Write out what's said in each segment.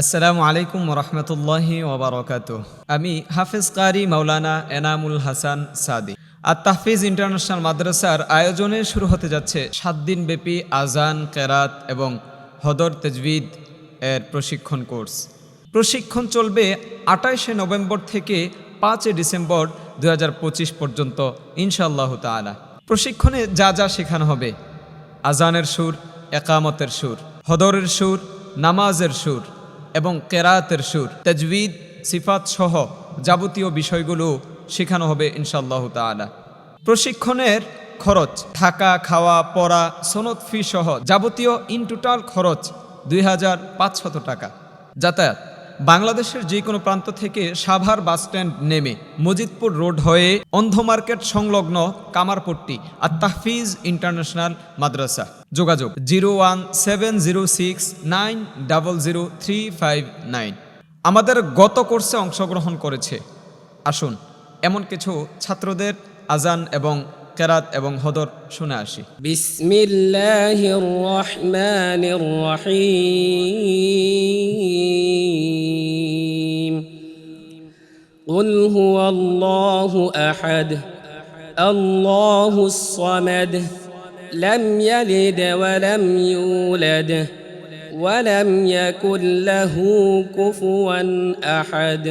আসসালামু আলাইকুম রহমতুল্লাহি ওবরাকাত আমি হাফিজ কারি মাওলানা এনামুল হাসান সাদি। আর তাহফিজ ইন্টারন্যাশনাল মাদ্রাসার আয়োজনে শুরু হতে যাচ্ছে সাত দিন ব্যাপী আজান, কেরাত এবং হদর তেজবিদ এর প্রশিক্ষণ কোর্স। প্রশিক্ষণ চলবে আঠাইশে নভেম্বর থেকে পাঁচই ডিসেম্বর দু হাজার পঁচিশ পর্যন্ত, ইনশাআল্লাহ তালা প্রশিক্ষণে যা যা শেখানো হবে। আজানের সুর, একামতের সুর, হদরের সুর, নামাজের সুর এবং কেরাতের সুর, তাজবিদ, সিফাত সহ যাবতীয় বিষয়গুলো শেখানো হবে ইনশাআল্লাহ তালা প্রশিক্ষণের খরচ, থাকা, খাওয়া, পড়া, সনদ ফি সহ যাবতীয় ইন টোটাল খরচ দুই টাকা। যাতায়াত বাংলাদেশের যে কোনো প্রান্ত থেকে সাভার বাসস্ট্যান্ড নেমে মজিদপুর রোড হয়ে অন্ধ মার্কেট সংলগ্ন কামারপট্টি আর তাহফিজ ইন্টারন্যাশনাল মাদ্রাসা। যোগাযোগ zero one seven zero six nine double zero three five nine. আমাদের গত কোর্সে অংশগ্রহণ করেছে। আসুন, এমন কিছু ছাত্রদের আজান এবং কেরাত এবং হদর শুনে আসি। বিসমিল্লাহির রহমানির রহিম। قل هو الله احد الله الصمد لم يلد ولم يولد ولم يكن له كفوا احد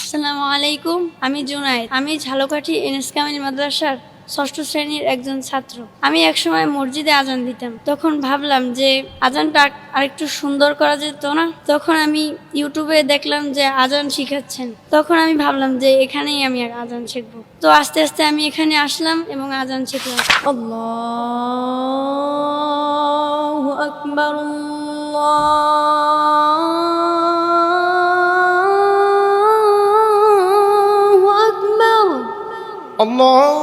আসসালামু আলাইকুম আমি জুনাইদ আমি ঝালকাঠি এনএস কামিল মাদ্রাসার ষষ্ঠ শ্রেণির একজন ছাত্র। আমি একসময় মসজিদে আজান দিতাম। তখন ভাবলাম যে আজানটা আরেকটু সুন্দর করা যেত না? তখন আমি ইউটিউবে দেখলাম যে আজান শিখাচ্ছেন। তখন আমি ভাবলাম যে এখানেই আমি আজান শিখব। তো আস্তে আস্তে আমি এখানে আসলাম এবং আজান শিখলাম। আল্লাহ আকবর। আল্লাহ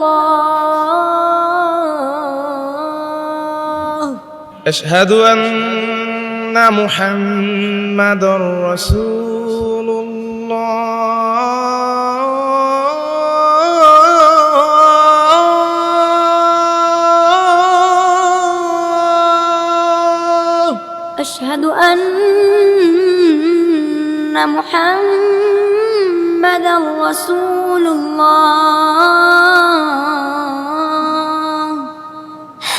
الله. أشهد أن محمد رسول الله. أشهد أن محمدا رسول الله.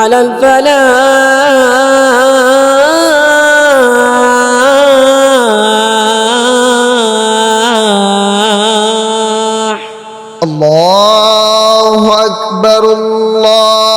على الفلاح. الله أكبر الله